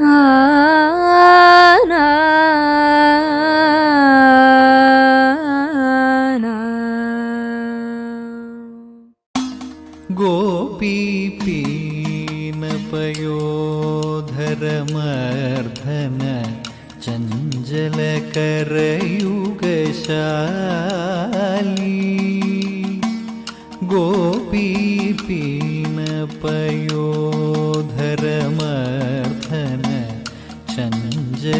啊。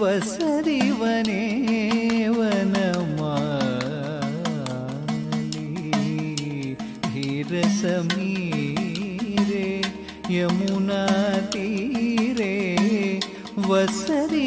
வசதிவனே வனமாரசமீரே யமுனா தீரே வசதி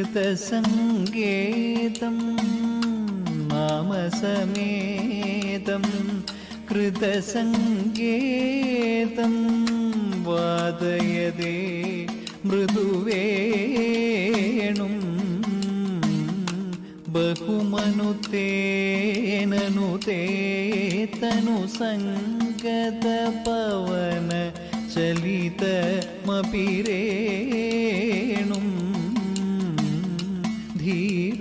കൃതസംഗേതം നാമസമേതം കൃതസംഗേതം വാദയതേ മൃദുവേണും ബഹുമനുത്തേനനുതേ തേതനു സംഗത പവന ചലിതമപിരേണും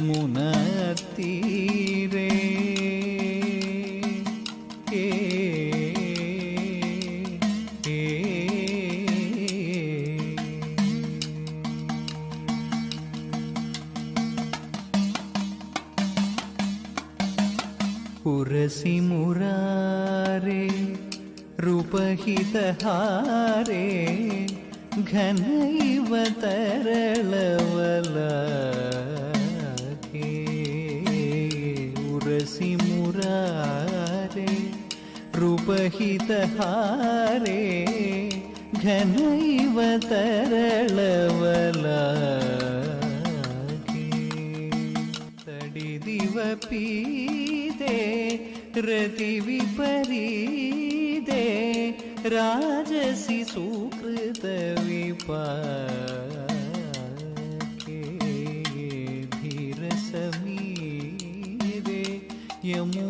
යමුන තීරේ ඒ ඒ පුරසි මුරාරේ රූපහිත හාරේ ಘನೈವ ತರಳವಲ. मुरारे रूपहितहारे घनैव तरलवलाके तडिदिव पीदे रतिविपरीदे राजसि सुकृतविपाके धीरसमीरे यमुनातीरे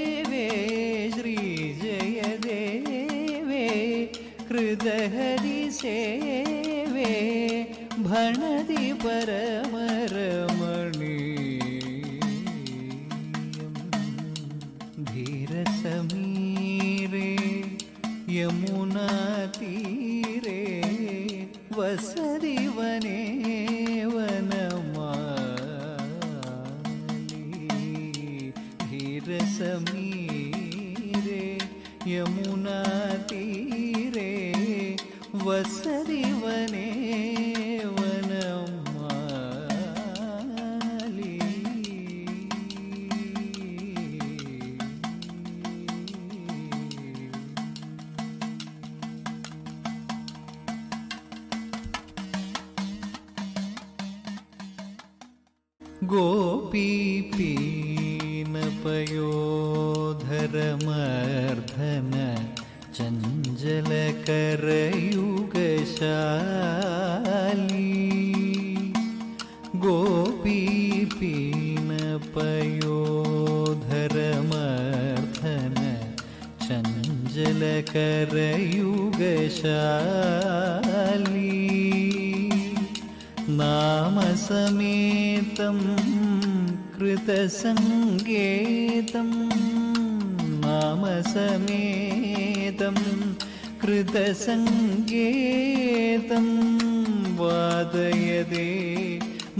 कृतहरिसेवे भणति परमरमणीयम् धीरसमीरे यमुनातीरे वसति वने वनमाली धीरसमीरे यमुनातीरे വസരിവനേ गोपीपीनपयोधरमर्धन चञ्चलकरयुगशाली नामसमेतं कृतसङ्गेतं नामसमेतं कृतसङ्गेतं वादयदे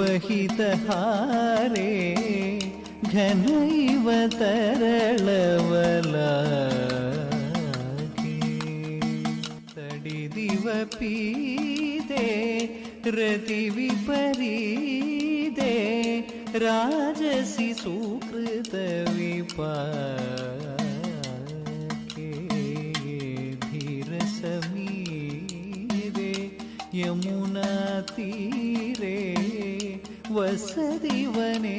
उपहितहारे घनैव तरलवलाके तडिदिव पीते धीर समी सुकृतविपाके यमुना ती വസതിവനേ.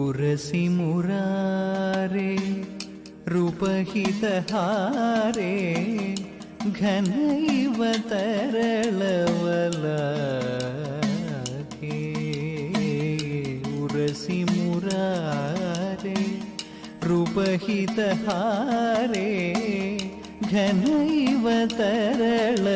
उरसि मुरारे रूपहितहारे घनैव तरलवलाके उरसि मुरारे रूपहितहारे घनैव तरलवलाके